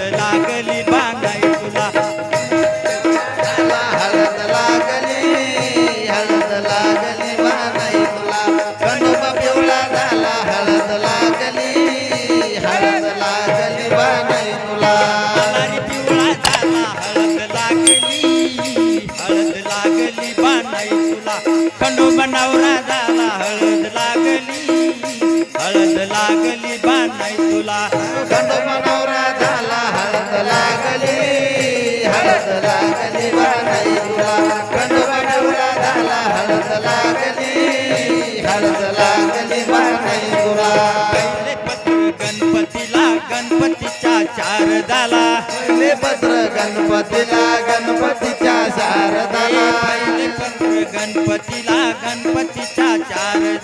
हळद लागली बांधाई तुला. हळद लागली हळद लागली बाणाई तुला. खंडोबा पिवळा झाला हळद लागली हळद लागली बाणाई तुला. मलारी पिवळा झाला हळद लागली हळद लागली बांधाई तुला. खंडोबा नवरा लागली हळद लागली बाणाई तुला खंडोबा नवरा झाला हळद लागली हळद लागली बाणाई तुला गणपतीला गणपतीच्या चार झाला पहिले पत्र गणपतीला गणपतीच्या शारदाला. पहिले पत्र गणपतीला गणपतीच्या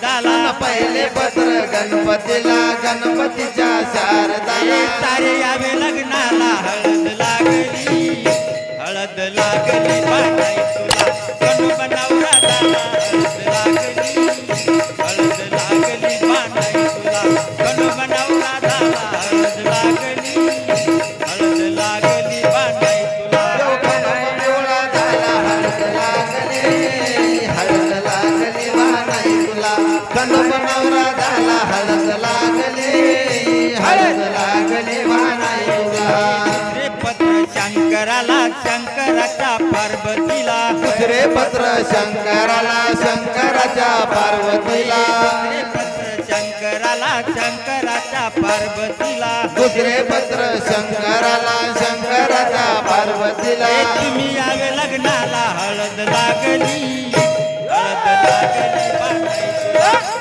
चार झाला पहिले पत्र गणपतीला गणपतीच्या शारदाला. सारे यावे लग्नाला हळद लागली हळद नवरा झाला हळद लागली हळद लागली वाणाई तुला दुसरे पत्र शंकराला शंकराच्या पार्वतीला. दुसरे पत्र शंकराला शंकराच्या पार्वतीला. दुसरे पत्र शंकराला शंकराच्या पार्वतीला. दुसरे पत्र शंकराला शंकराच्या पार्वतीला. ए, तुम्ही यावे लग्नाला हळद लागली. हळद लागली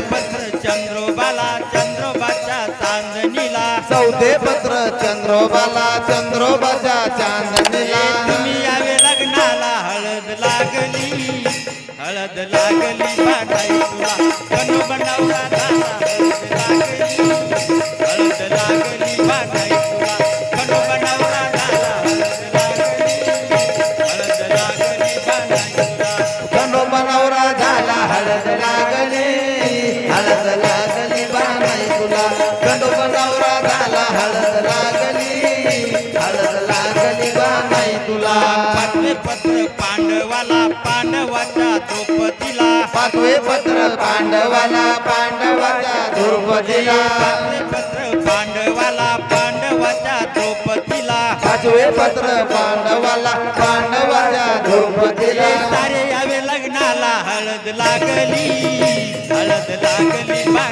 पत्र चंद्रोबाला चंद्रोबाच्या चांदणीला. चौथे पत्र चंद्रोबाला चंद्रोबाच्या चांदणीला. तुम्ही यावे लग्नाला हळद लागली हळद लागली बाटाई तुला. कनु बनवला झाला हळद लागली तुला. कनु बनवला हळद तुला. झाला हळद लागली झाला हळद लागली. हळद लागली बाणाई तुला. पाचवे पत्र पांडवाला पांडवाच्या द्रौपदीला. पाचवे पत्र पांडवाला पांडवाच्या द्रौपदीला. पाचवे पत्र पांडवाला पांडवाच्या द्रौपदीला. पाचवे पत्र पांडवाला पांडवाच्या द्रौपदीला. सारे यावे लग्नाला हळद लागली. हळद लागली बांधाई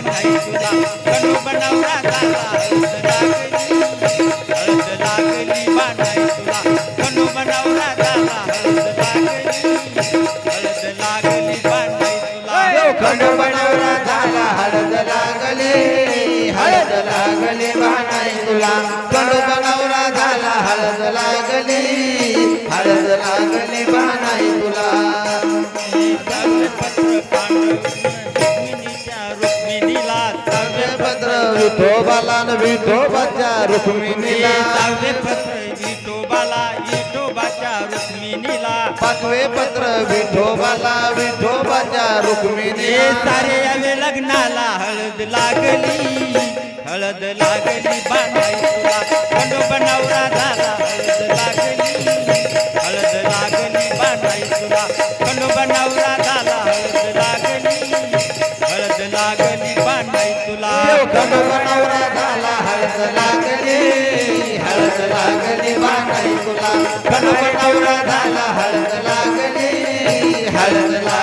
बनवरा झाला हळद लागली हळद लागली झाला हळद लागली हळद बाणाई तुला खंडोबा नवरा झाला हळद हळद बाणाई तुला रुक्मिणीला विठोबाला विठोबाच्या रुक्मिणीला पत्र दाखवे पत्र विठोबाला विठोबाच्या रुक्मिणी. सारे यावे लग्नाला हळद लागली हळद लागली बांधाई तुला नाही तुला. नवरा झाला हळद लागली. हळद लागली बा नाही तुला. नवरा झाला हळद लागली. हळद लागली